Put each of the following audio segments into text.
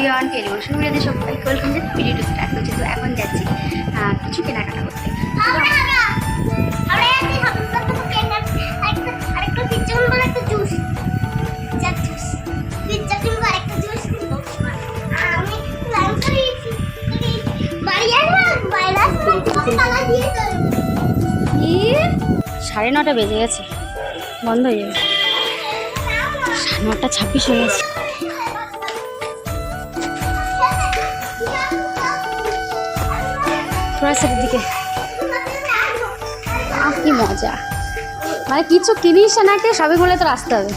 থেকে নমস্কার মিরাদের সবাই ওয়েলকাম ব্যাক ভিডিওটা স্টার্ট করছি তো এখন যাচ্ছি কিছু কেনাকাটা করতে সাড়ে নটা বেজে গেছে। বন্ধ হয়ে যাবে। নটা ছাব্বিশ হয়ে গেছে। দিকে। আহ কি মজা। মানে কিছু কিনিস না কে সবই বলে তো আসতে হবে।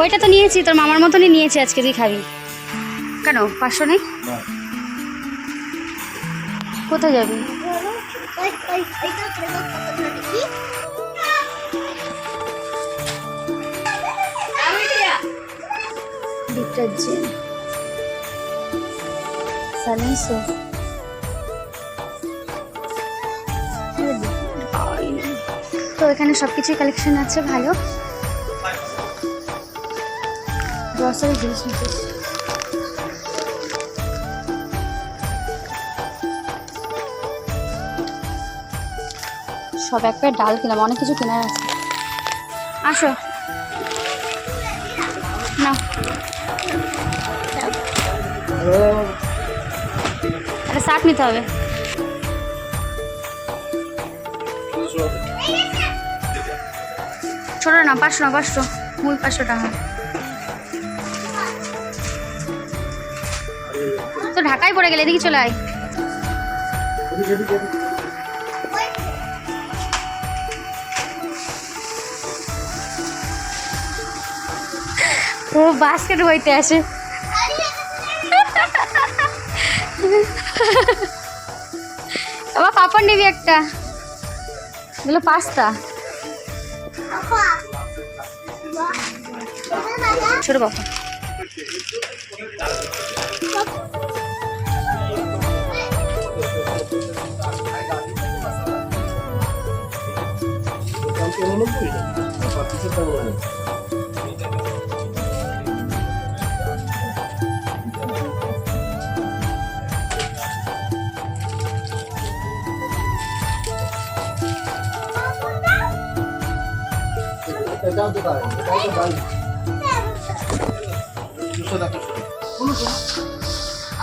ওইটা তো নিয়েছি তোর মামার মতনই নিয়েছি আজকে তুই খাবি। কেন? পাঁচশো নেই? কোথায় যাবি? ডিটারজেন্ট সালিসো তো এখানে সব কিছুই কালেকশন আছে ভালো। গ্রসারি জিনিস নিতে সব এক প্যাকেট ডাল কিনলাম, অনেক কিছু কেনার আছে। আসো। না একটা শার্ট নিতে হবে। ছোটো না, পাঁচশো না পাঁচশো। মূল পাঁচশো টাকা। তো ঢাকায় পড়ে গেলে এদিকে চলে আয়। ও বাস্কেট বইতে আসে। আবার পাপড় নিবি একটা। এগুলো পাস্তা। ছোট বাবা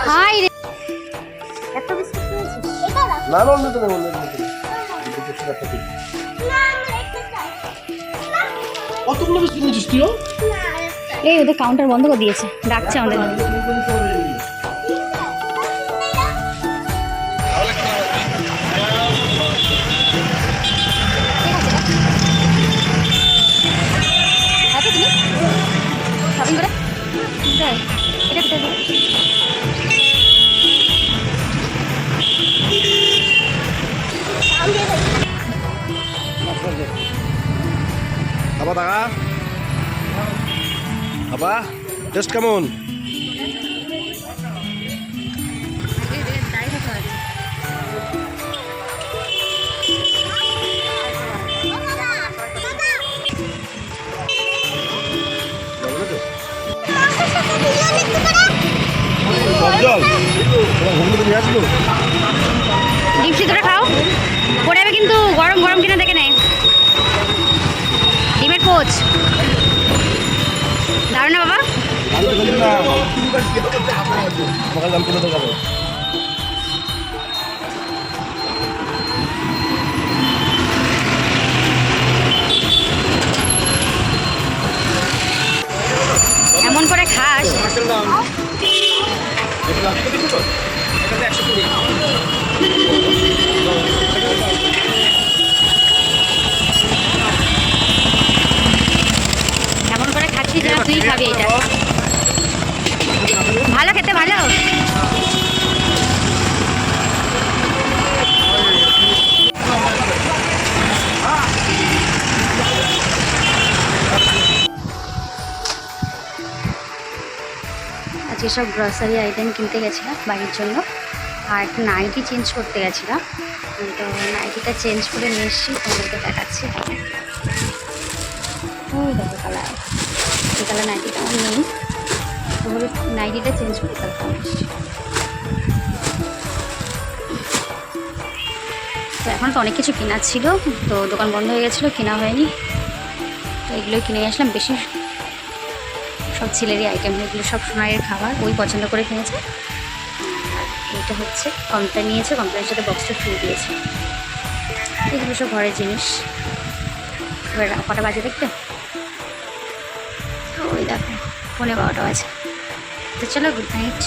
হাই রে। এত বিস্কুট না না অন্য তো নেই অন্য কতগুলো বিস্কুট নিয়েছিস তুইও? এই ওদের কাউন্টার বন্ধ করে দিয়েছে। ডাকছে আমাদের। টেস্ট কেমন জল সিদ্ধটা খাও। যাবে কিন্তু গরম গরম কিনা দেখে নেয় ডিমের কোচ এমন করে খাস। এমন করে খাচ্ছিস যেন তুই খাবি এটা। খেতে ভালো? আজকে সব গ্রসারি আইটেম কিনতে গেছিলাম বাড়ির জন্য। আর একটা নাইটি চেঞ্জ করতে গেছিলাম। তো নাইটিটা চেঞ্জ করে নিয়ে এসেছি, তোমাদেরকে দেখাচ্ছি। কালার কালার নাইটিটা আমার নেই। নাইটিটা চেঞ্জ করে তারপর তো এখন তো অনেক কিছু কেনার ছিল, তো দোকান বন্ধ হয়ে গেছিল, কেনা হয়নি। তো এগুলোই কিনে আসলাম, বেশি সব ছেলেরই আইটেম এগুলো সব সোনাইয়ের খাবার, ওই পছন্দ করে কিনেছে। এটা হচ্ছে কমপ্লেন নিয়েছে কমপ্লেনের সাথে বক্সটা ফ্রি দিয়েছে। এগুলো সব ঘরের জিনিস। কটা বাজে দেখতে? ওই দেখো পনেরো বারোটা বাজে। তো চলো গুড নাইট